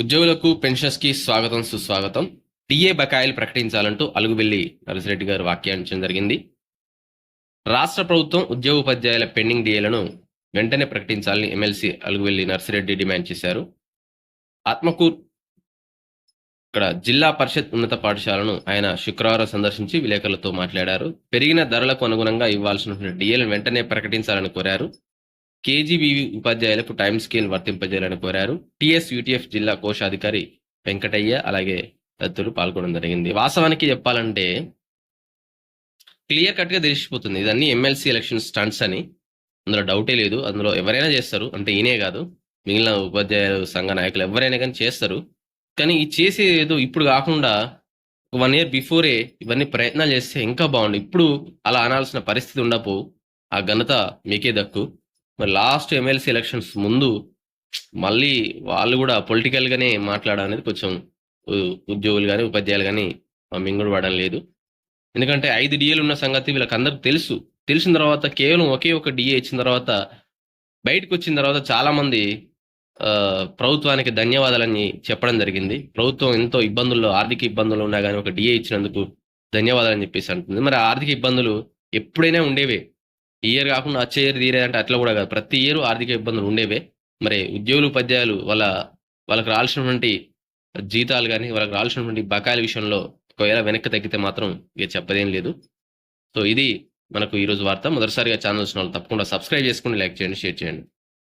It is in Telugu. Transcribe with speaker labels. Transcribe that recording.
Speaker 1: ఉద్యోగులకు పెన్షన్స్కి స్వాగతం సుస్వాగతం. డిఏ బకాయిలు ప్రకటించాలంటూ అలుగుబెల్లి నరసిరెడ్డి గారు వ్యాఖ్యానించడం జరిగింది. రాష్ట్ర ప్రభుత్వం ఉద్యోగ ఉపాధ్యాయుల పెండింగ్ డిఏలను వెంటనే ప్రకటించాలని ఎమ్మెల్సీ అలుగుబెల్లి నర్సిరెడ్డి డిమాండ్ చేశారు. ఆత్మకూర్ ఇక్కడ జిల్లా పరిషత్ ఉన్నత పాఠశాలను ఆయన శుక్రవారం సందర్శించి విలేకరులతో మాట్లాడారు. పెరిగిన ధరలకు అనుగుణంగా ఇవ్వాల్సిన డిఏలను వెంటనే ప్రకటించాలని కోరారు. కేజీబీవి ఉపాధ్యాయులకు టైం స్కేల్ వర్తింపజేయాలని కోరారు. టిఎస్ యూటీఎఫ్ జిల్లా కోశాధికారి వెంకటయ్య అలాగే తదితరులు పాల్గొనడం జరిగింది. వాస్తవానికి చెప్పాలంటే క్లియర్ కట్గా తెలిసిపోతుంది. ఇదన్నీ ఎమ్మెల్సీ ఎలక్షన్ స్టంట్స్ అని. అందులో డౌటే లేదు. అందులో ఎవరైనా చేస్తారు. అంటే ఈయనే కాదు. మిగిలిన ఉపాధ్యాయులు సంఘ నాయకులు ఎవరైనా కానీ చేస్తారు. కానీ ఈ చేసే ఏదో ఇప్పుడు కాకుండా వన్ ఇయర్ బిఫోరే ఇవన్నీ ప్రయత్నాలు చేస్తే ఇంకా బాగుండు. ఇప్పుడు అలా అనాల్సిన పరిస్థితి ఉండపు ఆ ఘనత మీకే దక్కు. మరి లాస్ట్ ఎమ్మెల్సీ ఎలక్షన్స్ ముందు మళ్ళీ వాళ్ళు కూడా పొలిటికల్గానే మాట్లాడడం అనేది కొంచెం ఉ- ఉద్యోగులు కానీ ఉపాధ్యాయులు కానీ మింగుడు పడడం లేదు. ఎందుకంటే ఐదు డిఏలు ఉన్న సంగతి వీళ్ళకి తెలుసు. తెలిసిన తర్వాత కేవలం ఒకే ఒక డిఏ ఇచ్చిన తర్వాత బయటకు వచ్చిన తర్వాత చాలామంది ప్రభుత్వానికి ధన్యవాదాలని చెప్పడం జరిగింది. ప్రభుత్వం ఎంతో ఇబ్బందుల్లో ఆర్థిక ఇబ్బందులు ఉన్నా కానీ ఒక డిఏ ఇచ్చినందుకు ధన్యవాదాలని చెప్పేసి అంటుంది. మరి ఆర్థిక ఇబ్బందులు ఎప్పుడైనా ఉండేవే? ఇయర్ కాకుండా వచ్చే ఇయర్ తీరేదంటే అట్లా కూడా కాదు. ప్రతి ఇయర్ ఆర్థిక ఇబ్బందులు ఉండేవే. మరి ఉద్యోగులు ఉపాధ్యాయులు వాళ్ళ వాళ్ళకి రావాల్సినటువంటి జీతాలు కానీ వాళ్ళకి రావాల్సినటువంటి బకాయిల విషయంలో ఒకవేళ వెనక్కి తగ్గితే మాత్రం ఇక చెప్పదేం లేదు. సో ఇది మనకు ఈరోజు వార్త. మొదటిసారిగా ఛానల్స్ వాళ్ళు తప్పకుండా సబ్స్క్రైబ్ చేసుకుని లైక్ చేయండి షేర్ చేయండి.